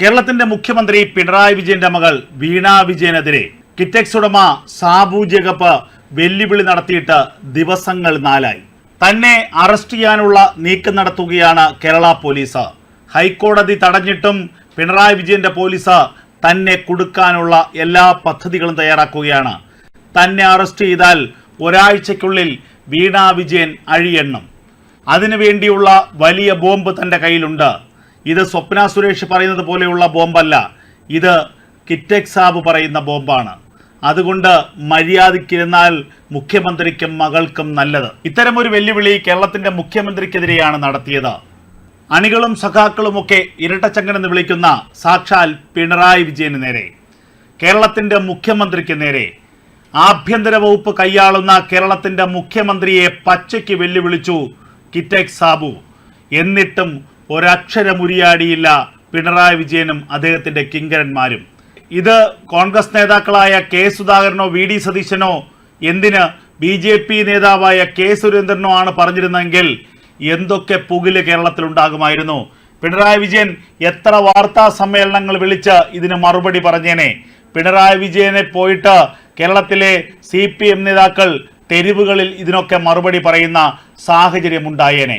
കേരളത്തിന്റെ മുഖ്യമന്ത്രി പിണറായി വിജയന്റെ മകൾ വീണ വിജയനെതിരെ കിറ്റക്സ് ഉടമ സാബു ജേക്കബ് വെല്ലുവിളി നടത്തിയിട്ട് ദിവസങ്ങൾ നാലായി. തന്നെ അറസ്റ്റ് ചെയ്യാനുള്ള നീക്കം നടത്തുകയാണ് കേരള പോലീസ്. ഹൈക്കോടതി തടഞ്ഞിട്ടും പിണറായി വിജയന്റെ പോലീസ് തന്നെ കൊടുക്കാനുള്ള എല്ലാ പദ്ധതികളും തയ്യാറാക്കുകയാണ്. തന്നെ അറസ്റ്റ് ചെയ്താൽ ഒരാഴ്ചയ്ക്കുള്ളിൽ വീണ വിജയൻ അഴിയെണ്ണം. അതിനുവേണ്ടിയുള്ള വലിയ ബോംബ് തന്റെ കയ്യിലുണ്ട്. ഇത് സ്വപ്ന സുരേഷ് പറയുന്നത് പോലെയുള്ള ബോംബല്ല. ഇത് കിറ്റക് സാബ് പറയുന്ന ബോംബാണ്. അതുകൊണ്ട് മര്യാദയ്ക്കിരുന്നാൽ മുഖ്യമന്ത്രിക്കും മകൾക്കും നല്ലത്. ഇത്തരമൊരു വെല്ലുവിളി കേരളത്തിന്റെ മുഖ്യമന്ത്രിക്കെതിരെയാണ് നടത്തിയത്. അണികളും സഖാക്കളുമൊക്കെ ഇരട്ടച്ചങ്കനെന്ന് വിളിക്കുന്ന സാക്ഷാൽ പിണറായി വിജയന് നേരെ. കേരളത്തിന്റെ മുഖ്യമന്ത്രിക്ക് നേരെ. ആഭ്യന്തര വകുപ്പ് കൈയാളുന്ന കേരളത്തിന്റെ മുഖ്യമന്ത്രിയെ പച്ചയ്ക്ക് വെല്ലുവിളിച്ചു കിറ്റക് സാബു. എന്നിട്ടും ഒരക്ഷരമുരിയാടിയില്ല പിണറായി വിജയനും അദ്ദേഹത്തിന്റെ കിങ്കരന്മാരും. ഇത് കോൺഗ്രസ് നേതാക്കളായ കെ സുധാകരനോ വി ഡി സതീശനോ എന്തിന് ബി ജെ പി നേതാവായ കെ സുരേന്ദ്രനോ ആണ് പറഞ്ഞിരുന്നെങ്കിൽ എന്തൊക്കെ പുകിൽ കേരളത്തിലുണ്ടാകുമായിരുന്നു. പിണറായി വിജയൻ എത്ര വാർത്താ സമ്മേളനങ്ങൾ വിളിച്ച് ഇതിന് മറുപടി പറഞ്ഞേനെ. പിണറായി വിജയനെ പോയിട്ട് കേരളത്തിലെ സി പി എം നേതാക്കൾ തെരുവുകളിൽ ഇതിനൊക്കെ മറുപടി പറയുന്ന സാഹചര്യമുണ്ടായേനെ.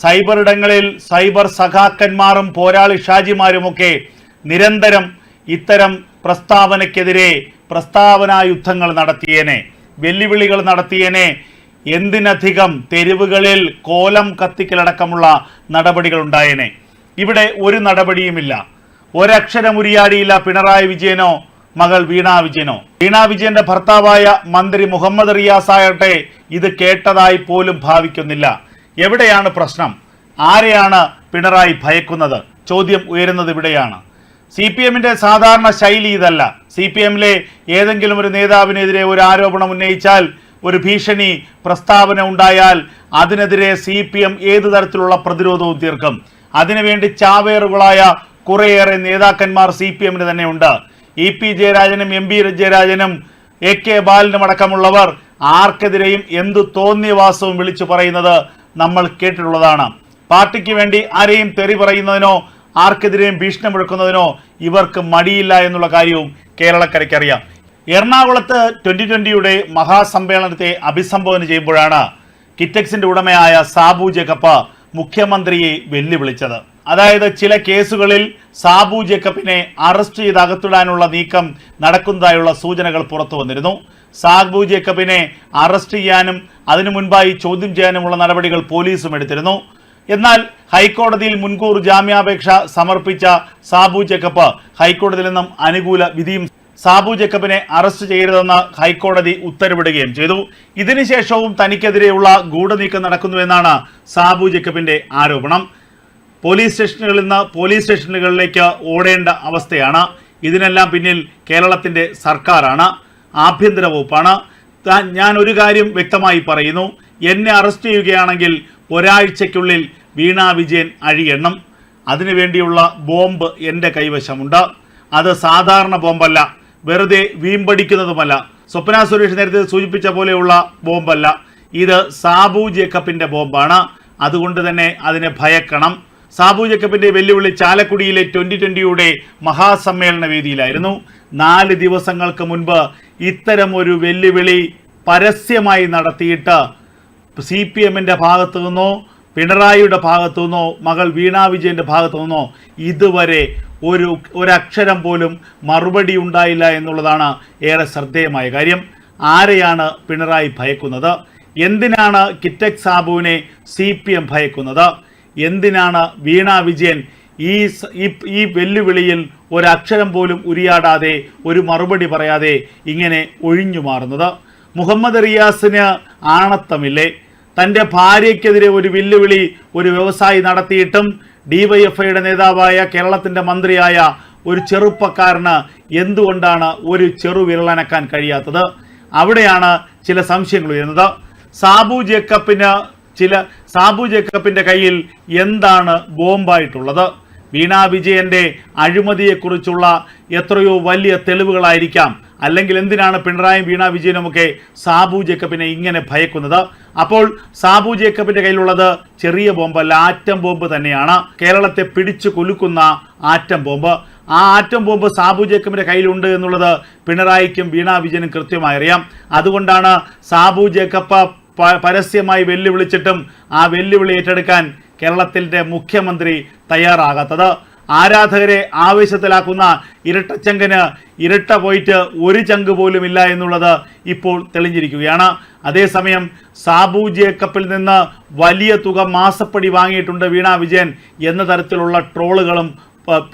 സൈബർ ഇടങ്ങളിൽ സൈബർ സഖാക്കന്മാരും പോരാളി ഷാജിമാരുമൊക്കെ നിരന്തരം ഇത്തരം പ്രസ്താവനയ്ക്കെതിരെ പ്രസ്താവനാ യുദ്ധങ്ങൾ നടത്തിയേനെ വെല്ലുവിളികൾ നടത്തിയേനെ. എന്തിനധികം തെരുവുകളിൽ കോലം കത്തിക്കലടക്കമുള്ള നടപടികൾ ഉണ്ടായേനെ. ഇവിടെ ഒരു നടപടിയുമില്ല. ഒരക്ഷരമുരിയാടിയില്ല പിണറായി വിജയനോ മകൾ വീണ വിജയനോ. വീണ വിജയന്റെ ഭർത്താവായ മന്ത്രി മുഹമ്മദ് റിയാസ് ഇത് കേട്ടതായി പോലും ഭാവിക്കുന്നില്ല. എവിടെയാണ് പ്രശ്നം? ആരെയാണ് പിണറായി ഭയക്കുന്നത്? ചോദ്യം ഉയരുന്നത് ഇവിടെയാണ്. സി പി എമ്മിന്റെ സാധാരണ ശൈലി ഇതല്ല. സി പി എമ്മിലെ ഏതെങ്കിലും ഒരു നേതാവിനെതിരെ ഒരു ആരോപണം ഉന്നയിച്ചാൽ ഒരു ഭീഷണി പ്രസ്താവന ഉണ്ടായാൽ അതിനെതിരെ സി പി എം ഏത് തരത്തിലുള്ള പ്രതിരോധവും തീർക്കും. അതിനുവേണ്ടി ചാവേറുകളായ കുറേയേറെ നേതാക്കന്മാർ സി പി എമ്മിന് തന്നെ ഉണ്ട് ഇ പി ജയരാജനും എം പി ജയരാജനും എ കെ ബാലനും അടക്കമുള്ളവർ ആർക്കെതിരെയും എന്തു തോന്നിയവാസവും വിളിച്ചു പറയുന്നത് നമ്മൾ കേട്ടിട്ടുള്ളതാണ്. പാർട്ടിക്ക് വേണ്ടി ആരെയും തെറി പറയുന്നതിനോ ആർക്കെതിരെയും ഭീഷണി മുഴക്കുന്നതിനോ ഇവർക്ക് മടിയില്ല എന്നുള്ള കാര്യവും കേരളക്കരയ്ക്കറിയാം. എറണാകുളത്ത് ട്വന്റി ട്വന്റിയുടെ മഹാസമ്മേളനത്തെ അഭിസംബോധന ചെയ്യുമ്പോഴാണ് കിറ്റക്സിന്റെ ഉടമയായ സാബു ജേക്കബ് മുഖ്യമന്ത്രിയെ വെല്ലുവിളിച്ചത്. അതായത് ചില കേസുകളിൽ സാബു ജേക്കബിനെ അറസ്റ്റ് ചെയ്ത് അകത്തിടാനുള്ള നീക്കം നടക്കുന്നതായുള്ള സൂചനകൾ പുറത്തു വന്നിരുന്നു. സാബു ജേക്കബിനെ അറസ്റ്റ് ചെയ്യാനും അതിനു മുൻപായി ചോദ്യം ചെയ്യാനുമുള്ള നടപടികൾ പോലീസും എടുത്തിരുന്നു. എന്നാൽ ഹൈക്കോടതിയിൽ മുൻകൂർ ജാമ്യാപേക്ഷ സമർപ്പിച്ച സാബു ജേക്കബ് ഹൈക്കോടതിയിൽ നിന്നും അനുകൂല വിധിയും സാബു ജേക്കബിനെ അറസ്റ്റ് ചെയ്യരുതെന്ന് ഹൈക്കോടതി ഉത്തരവിടുകയും ചെയ്തു. ഇതിനുശേഷവും തനിക്കെതിരെയുള്ള ഗൂഢനീക്കം നടക്കുന്നുവെന്നാണ് സാബു ജേക്കബിന്റെ ആരോപണം. പോലീസ് സ്റ്റേഷനുകളിൽ നിന്ന് പോലീസ് സ്റ്റേഷനുകളിലേക്ക് ഓടേണ്ട അവസ്ഥയാണ്. ഇതിനെല്ലാം പിന്നിൽ കേരളത്തിന്റെ സർക്കാരാണ്. ആഭ്യന്തര വകുപ്പാണ്. ഞാൻ ഒരു കാര്യം വ്യക്തമായി പറയുന്നു. എന്നെ അറസ്റ്റ് ചെയ്യുകയാണെങ്കിൽ ഒരാഴ്ചയ്ക്കുള്ളിൽ വീണ വിജയൻ അഴിയെണ്ണം. അതിനുവേണ്ടിയുള്ള ബോംബ് എന്റെ കൈവശമുണ്ട്. അത് സാധാരണ ബോംബല്ല. വെറുതെ വീമ്പടിക്കുന്നതുമല്ല. സ്വപ്ന സുരേഷ് നേരത്തെ സൂചിപ്പിച്ച പോലെയുള്ള ബോംബല്ല. ഇത് സാബു ജേക്കപ്പിന്റെ ബോംബാണ്. അതുകൊണ്ട് തന്നെ അതിനെ ഭയക്കണം. സാബു ജേക്കബിന്റെ വെല്ലുവിളി ചാലക്കുടിയിലെ ട്വന്റി ട്വന്റിയുടെ മഹാസമ്മേളന വേദിയിലായിരുന്നു. നാല് ദിവസങ്ങൾക്ക് മുൻപ് ഇത്തരം ഒരു വെല്ലുവിളി പരസ്യമായി നടത്തിയിട്ട് സി പി എമ്മിന്റെ ഭാഗത്തു നിന്നോ പിണറായിയുടെ ഭാഗത്തു നിന്നോ മകൾ വീണ വിജയന്റെ ഭാഗത്തു നിന്നോ ഇതുവരെ ഒരു ഒരക്ഷരം പോലും മറുപടി ഉണ്ടായില്ല എന്നുള്ളതാണ് ഏറെ ശ്രദ്ധേയമായ കാര്യം. ആരെയാണ് പിണറായി ഭയക്കുന്നത്? എന്തിനാണ് കിറ്റക് സാബുവിനെ സി പി എം ഭയക്കുന്നത്? എന്തിനാണ് വീണ വിജയൻ ഈ ഈ വെല്ലുവിളിയിൽ ഒരക്ഷരം പോലും ഉരിയാടാതെ ഒരു മറുപടി പറയാതെ ഇങ്ങനെ ഒഴിഞ്ഞു മാറുന്നത്? മുഹമ്മദ് റിയാസിന് ആണത്തമില്ലേ? തന്റെ ഭാര്യയ്ക്കെതിരെ ഒരു വെല്ലുവിളി ഒരു വ്യവസായി നടത്തിയിട്ടും ഡിവൈഎഫ്ഐയുടെ നേതാവായ കേരളത്തിന്റെ മന്ത്രിയായ ഒരു ചെറുപ്പക്കാരന് എന്തുകൊണ്ടാണ് ഒരു ചെറു വിരളനക്കാൻ കഴിയാത്തത്? അവിടെയാണ് ചില സംശയങ്ങൾ ഉയരുന്നത്. സാബു ജേക്കബിന് ചില സാബു ജേക്കബിന്റെ കയ്യിൽ എന്താണ് ബോംബായിട്ടുള്ളത്? വീണ വിജയന്റെ അഴിമതിയെക്കുറിച്ചുള്ള എത്രയോ വലിയ തെളിവുകളായിരിക്കാം. അല്ലെങ്കിൽ എന്തിനാണ് പിണറായും വീണ വിജയനുമൊക്കെ സാബു ജേക്കബിനെ ഇങ്ങനെ ഭയക്കുന്നത്? അപ്പോൾ സാബു ജേക്കബിന്റെ കയ്യിലുള്ളത് ചെറിയ ബോംബല്ല ആറ്റം ബോംബ് തന്നെയാണ്. കേരളത്തെ പിടിച്ചു കൊലുക്കുന്ന ആറ്റം ബോംബ്. ആ ആറ്റം ബോംബ് സാബു ജേക്കബിന്റെ കയ്യിലുണ്ട് എന്നുള്ളത് പിണറായിക്കും വീണ വിജയനും കൃത്യമായി അറിയാം. അതുകൊണ്ടാണ് സാബു ജേക്കബ് പരസ്യമായി വെല്ലുവിളിച്ചിട്ടും ആ വെല്ലുവിളി ഏറ്റെടുക്കാൻ കേരളത്തിന്റെ മുഖ്യമന്ത്രി തയ്യാറാകാത്തത്. ആരാധകരെ ആവേശത്തിലാക്കുന്ന ഇരട്ടച്ചങ്കന് ഇരട്ട പോയിട്ട് ഒരു ചങ്ക് പോലും ഇല്ല എന്നുള്ളത് ഇപ്പോൾ തെളിഞ്ഞിരിക്കുകയാണ്. അതേസമയം സാബു ജേക്കപ്പിൽ നിന്ന് വലിയ തുക മാസപ്പടി വാങ്ങിയിട്ടുണ്ട് വീണ വിജയൻ എന്ന തരത്തിലുള്ള ട്രോളുകളും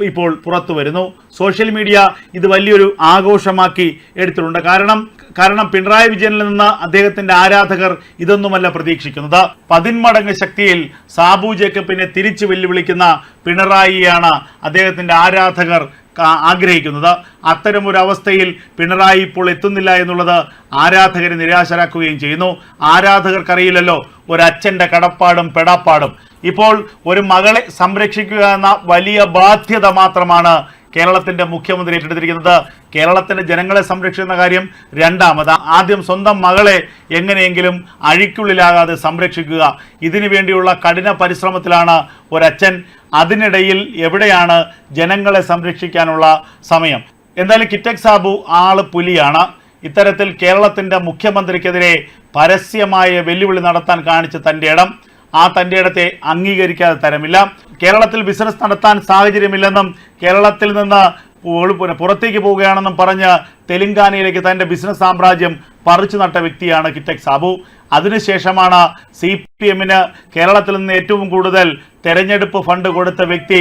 ഇപ്പോൾ പുറത്തു വരുന്നു സോഷ്യൽ മീഡിയ ഇത് വലിയൊരു ആഘോഷമാക്കി എടുത്തിട്ടുണ്ട്. കാരണം കാരണം പിണറായി വിജയനിൽ നിന്ന് അദ്ദേഹത്തിന്റെ ആരാധകർ ഇതൊന്നുമല്ല പ്രതീക്ഷിക്കുന്നത്. പതിന്മടങ്ങ് ശക്തിയിൽ സാബു ജേക്കബിനെ തിരിച്ചു വെല്ലുവിളിക്കുന്ന പിണറായിയാണ് അദ്ദേഹത്തിന്റെ ആരാധകർ ആഗ്രഹിക്കുന്നത് ആഗ്രഹിക്കുന്നത്. അത്തരമൊരു അവസ്ഥയിൽ പിണറായി ഇപ്പോൾ എത്തുന്നില്ല എന്നുള്ളത് ആരാധകരെ നിരാശരാക്കുകയും ചെയ്യുന്നു. ആരാധകർക്കറിയില്ലല്ലോ ഒരച്ഛന്റെ കടപ്പാടും പെടാപ്പാടും. ഇപ്പോൾ ഒരു മകളെ സംരക്ഷിക്കുക എന്ന വലിയ ബാധ്യത മാത്രമാണ് കേരളത്തിന്റെ മുഖ്യമന്ത്രി ഏറ്റെടുത്തിരിക്കുന്നത് കേരളത്തിന്റെ ജനങ്ങളെ സംരക്ഷിക്കുന്ന കാര്യം രണ്ടാമത് ആദ്യം സ്വന്തം മകളെ എങ്ങനെയെങ്കിലും അഴിക്കുള്ളിലാകാതെ സംരക്ഷിക്കുക. ഇതിനു വേണ്ടിയുള്ള കഠിന പരിശ്രമത്തിലാണ് ഒരച്ഛൻ. അതിനിടയിൽ എവിടെയാണ് ജനങ്ങളെ സംരക്ഷിക്കാനുള്ള സമയം? എന്തായാലും കിറ്റക് സാബു ആൾ പുലിയാണ്. ഇത്തരത്തിൽ കേരളത്തിന്റെ മുഖ്യമന്ത്രിക്കെതിരെ പരസ്യമായ വെല്ലുവിളി നടത്താൻ കാണിച്ച തന്റെ ഇടം. ആ തന്റെ ഇടത്തെ അംഗീകരിക്കാതെ തരമില്ല. കേരളത്തിൽ ബിസിനസ് നടത്താൻ സാഹചര്യമില്ലെന്നും കേരളത്തിൽ നിന്ന് പുറ- പുറ- പുറത്തേക്ക് പോവുകയാണെന്നും പറഞ്ഞ് തെലങ്കാനയിലേക്ക് തന്റെ ബിസിനസ് സാമ്രാജ്യം പറിച്ചു നട്ട വ്യക്തിയാണ് കിറ്റക് സാബു. അതിനുശേഷമാണ് സി പി എമ്മിന് കേരളത്തിൽ നിന്ന് ഏറ്റവും കൂടുതൽ തെരഞ്ഞെടുപ്പ് ഫണ്ട് കൊടുത്ത വ്യക്തി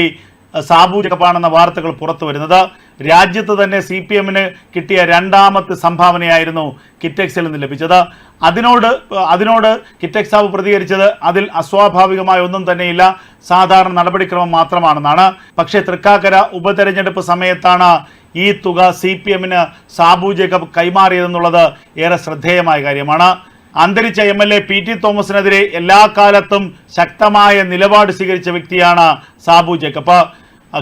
സാബു ജക്കപ്പാണെന്ന വാർത്തകൾ പുറത്തു വരുന്നത് രാജ്യത്ത് തന്നെ സി പി എമ്മിന് കിട്ടിയ രണ്ടാമത്തെ സംഭാവനയായിരുന്നു കിറ്റെക്സിൽ നിന്ന് ലഭിച്ചത്. അതിനോട് അതിനോട് കിറ്റക്സ് സാബു പ്രതികരിച്ചത് അതിൽ അസ്വാഭാവികമായ ഒന്നും തന്നെയില്ല. സാധാരണ നടപടിക്രമം മാത്രമാണെന്നാണ്. പക്ഷേ തൃക്കാക്കര ഉപതെരഞ്ഞെടുപ്പ് സമയത്താണ് ഈ തുക സി പി എമ്മിന് സാബു ജേക്കബ് കൈമാറിയതെന്നുള്ളത് ഏറെ ശ്രദ്ധേയമായ കാര്യമാണ്. അന്തരിച്ച M L A P T തോമസിനെതിരെ എല്ലാ കാലത്തും ശക്തമായ നിലപാട് സ്വീകരിച്ച വ്യക്തിയാണ് സാബു ജേക്കബ്.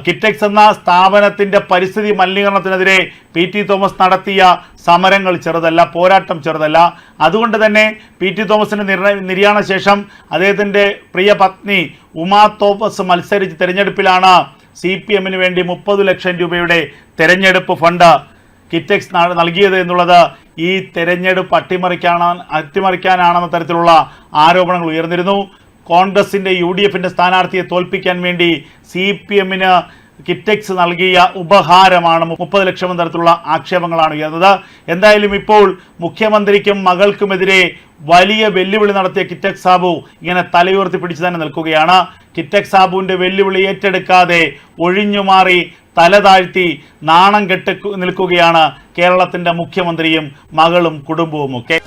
കിറ്റക്സ് എന്ന സ്ഥാപനത്തിന്റെ പരിസ്ഥിതി മലിനീകരണത്തിനെതിരെ പി ടി തോമസ് നടത്തിയ സമരങ്ങൾ ചെറുതല്ല പോരാട്ടം ചെറുതല്ല. അതുകൊണ്ട് തന്നെ പി ടി തോമസിന്റെ നിർണയ നിര്യാണ ശേഷം അദ്ദേഹത്തിന്റെ പ്രിയ പത്നി ഉമാ തോമസ് മത്സരിച്ച് തിരഞ്ഞെടുപ്പിലാണ് സി പി എമ്മിന് വേണ്ടി മുപ്പത് ലക്ഷം രൂപയുടെ തെരഞ്ഞെടുപ്പ് ഫണ്ട് കിറ്റക്സ് നൽകിയത് എന്നുള്ളത് ഈ തെരഞ്ഞെടുപ്പ് അട്ടിമറിക്കാണ് അട്ടിമറിക്കാനാണെന്ന തരത്തിലുള്ള ആരോപണങ്ങൾ ഉയർന്നിരുന്നു. കോൺഗ്രസിന്റെ യു ഡി എഫിന്റെ സ്ഥാനാർത്ഥിയെ തോൽപ്പിക്കാൻ വേണ്ടി സി പി എമ്മിന് കിറ്റെക്സ് നൽകിയ ഉപഹാരമാണ് മുപ്പത് ലക്ഷം എന്ന തരത്തിലുള്ള ആക്ഷേപങ്ങളാണ് ഉയർന്നത്. എന്തായാലും ഇപ്പോൾ മുഖ്യമന്ത്രിക്കും മകൾക്കുമെതിരെ വലിയ വെല്ലുവിളി നടത്തിയ കിറ്റക് സാബു ഇങ്ങനെ തലയുയർത്തി പിടിച്ചു തന്നെ നിൽക്കുകയാണ്. കിറ്റക് സാബുവിന്റെ വെല്ലുവിളി ഏറ്റെടുക്കാതെ ഒഴിഞ്ഞുമാറി തല താഴ്ത്തി നാണം കെട്ട് നിൽക്കുകയാണ് കേരളത്തിന്റെ മുഖ്യമന്ത്രിയും മകളും കുടുംബവും ഒക്കെ